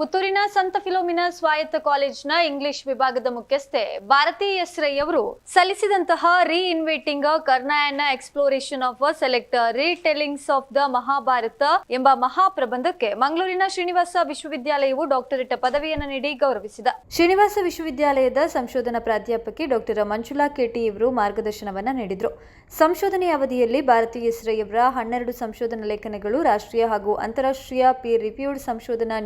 ಪುತ್ತೂರಿನ ಸಂತ ಫಿಲೋಮಿನಾ ಸ್ವಾಯತ್ತ ಕಾಲೇಜ್ನ ಇಂಗ್ಲಿಷ್ ವಿಭಾಗದ ಮುಖ್ಯಸ್ಥೆ ಭಾರತಿ ಎಸ್ ರೈ ಅವರು ಸಲ್ಲಿಸಿದಂತಹ reinventing ಕರ್ನಾಯನ exploration of select retellings of the Mahabharata ಎಂಬ ಮಹಾಪ್ರಬಂಧಕ್ಕೆ ಮಂಗಳೂರಿನ ಶ್ರೀನಿವಾಸ ವಿಶ್ವವಿದ್ಯಾಲಯವು ಡಾಕ್ಟರೇಟ್ ಪದವಿಯನ್ನು ನೀಡಿ ಗೌರವಿಸಿದ. ಶ್ರೀನಿವಾಸ ವಿಶ್ವವಿದ್ಯಾಲಯದ ಸಂಶೋಧನಾ ಪ್ರಾಧ್ಯಾಪಕಿ ಡಾಕ್ಟರ್ ಮಂಜುಳಾ ಕೆಟಿ ಇವರು ಮಾರ್ಗದರ್ಶನವನ್ನ ನೀಡಿದರು. ಸಂಶೋಧನೆಯ ಅವಧಿಯಲ್ಲಿ ಭಾರತೀಯಶ್ರೀ ಅವರ ಹನ್ನೆರಡು ಸಂಶೋಧನಾ ಲೇಖನಗಳು ರಾಷ್ಟ್ರೀಯ ಹಾಗೂ ಅಂತಾರಾಷ್ಟ್ರೀಯ ಪೀರ್ ರಿವ್ಯೂಡ್ ಸಂಶೋಧನಾ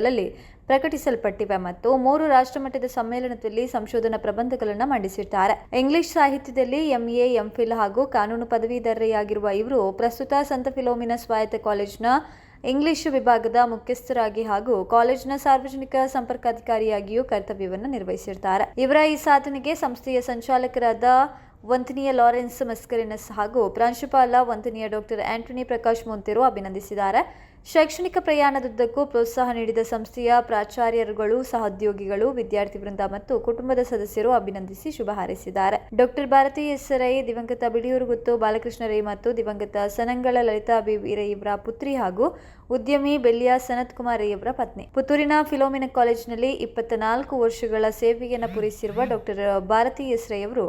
ನಿಯತಕಾಲಿಕೆಗಳಲ್ಲಿ ಪ್ರಕಟಿಸಲ್ಪಟ್ಟಿವೆ ಮತ್ತು ಮೂರು ರಾಷ್ಟ್ರಮಟ್ಟದ ಸಮ್ಮೇಳನದಲ್ಲಿ ಸಂಶೋಧನಾ ಪ್ರಬಂಧಗಳನ್ನು ಮಂಡಿಸಿದ್ದಾರೆ. ಇಂಗ್ಲಿಷ್ ಸಾಹಿತ್ಯದಲ್ಲಿ ಎಂಎ ಎಂಫಿಲ್ ಹಾಗೂ ಕಾನೂನು ಪದವೀಧರೆಯಾಗಿರುವ ಇವರು ಪ್ರಸ್ತುತ ಸಂತ ಫಿಲೋಮಿನ ಸ್ವಾಯತ್ತ ಕಾಲೇಜ್ನ ಇಂಗ್ಲಿಷ್ ವಿಭಾಗದ ಮುಖ್ಯಸ್ಥರಾಗಿ ಹಾಗೂ ಕಾಲೇಜಿನ ಸಾರ್ವಜನಿಕ ಸಂಪರ್ಕಾಧಿಕಾರಿಯಾಗಿಯೂ ಕರ್ತವ್ಯವನ್ನು ನಿರ್ವಹಿಸಿರ್ತಾರೆ ಇವರ ಈ ಸಾಧನೆಗೆ ಸಂಸ್ಥೆಯ ಸಂಚಾಲಕರಾದ ವಂತನೀಯ ಲಾರೆನ್ಸ್ ಮಸ್ಕರಿನಸ್ ಹಾಗೂ ಪ್ರಾಂಶುಪಾಲ ವಂತನಿಯ ಡಾಕ್ಟರ್ ಆಂಟನಿ ಪ್ರಕಾಶ್ ಮೊಂತೆರು ಅಭಿನಂದಿಸಿದ್ದಾರೆ. ಶೈಕ್ಷಣಿಕ ಪ್ರಯಾಣದುದ್ದಕ್ಕೂ ಪ್ರೋತ್ಸಾಹ ನೀಡಿದ ಸಂಸ್ಥೆಯ ಪ್ರಾಚಾರ್ಯರುಗಳು, ಸಹೋದ್ಯೋಗಿಗಳು, ವಿದ್ಯಾರ್ಥಿ ವೃಂದ ಮತ್ತು ಕುಟುಂಬದ ಸದಸ್ಯರು ಅಭಿನಂದಿಸಿ ಶುಭ ಹಾರೈಸಿದ್ದಾರೆ. Doctor Bharati S. ರೈ, ದಿವಂಗತ ಬಿಡಿಯೂರು ಗುತ್ತು, ಬಾಲಕೃಷ್ಣ ರೈ ಮತ್ತು ದಿವಂಗತ ಸನಂಗಳ ಲಲಿತಾ ಇವರ ಪುತ್ರಿ ಹಾಗೂ ಉದ್ಯಮಿ ಬೆಳ್ಳಿಯ ಸನತ್ ಕುಮಾರ್ ರೈಯವರ ಪತ್ನಿ. ಪುತ್ತೂರಿನ ಫಿಲೋಮಿನ ಕಾಲೇಜಿನಲ್ಲಿ ಇಪ್ಪತ್ತ ನಾಲ್ಕು ವರ್ಷಗಳ ಸೇವೆಯನ್ನು ಪೂರೈಸಿರುವ ಡಾಕ್ಟರ್ ಭಾರತಿ ಎಸ್ರೈ ಅವರು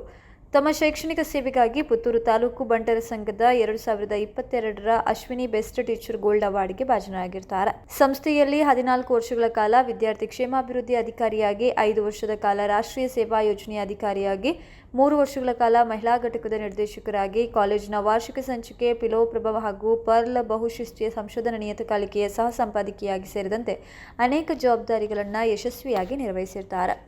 ತಮ್ಮ ಶೈಕ್ಷಣಿಕ ಸೇವೆಗಾಗಿ ಪುತ್ತೂರು ತಾಲೂಕು ಬಂಟರ ಸಂಘದ ಎರಡು ಸಾವಿರದ ಇಪ್ಪತ್ತೆರಡರ ಅಶ್ವಿನಿ ಬೆಸ್ಟ್ ಟೀಚರ್ ಗೋಲ್ಡ್ ಅವಾರ್ಡ್ಗೆ ಭಾಜನರಾಗಿರ್ತಾರೆ. ಸಂಸ್ಥೆಯಲ್ಲಿ ಹದಿನಾಲ್ಕು ವರ್ಷಗಳ ಕಾಲ ವಿದ್ಯಾರ್ಥಿ ಕ್ಷೇಮಾಭಿವೃದ್ಧಿ ಅಧಿಕಾರಿಯಾಗಿ, ಐದು ವರ್ಷದ ಕಾಲ ರಾಷ್ಟ್ರೀಯ ಸೇವಾ ಯೋಜನೆಯ ಅಧಿಕಾರಿಯಾಗಿ, ಮೂರು ವರ್ಷಗಳ ಕಾಲ ಮಹಿಳಾ ಘಟಕದ ನಿರ್ದೇಶಕರಾಗಿ, ಕಾಲೇಜಿನ ವಾರ್ಷಿಕ ಸಂಚಿಕೆ, ಪಿಲೋ ಪ್ರಭಾವ ಹಾಗೂ ಪರ್ಲ್ ಬಹುಶಿಸ್ತೀಯ ಸಂಶೋಧನಾ ನಿಯತಕಾಲಿಕೆಯ ಸಹ ಸಂಪಾದಕಿಯಾಗಿ ಸೇರಿದಂತೆ ಅನೇಕ ಜವಾಬ್ದಾರಿಗಳನ್ನು ಯಶಸ್ವಿಯಾಗಿ ನಿರ್ವಹಿಸಿರ್ತಾರೆ.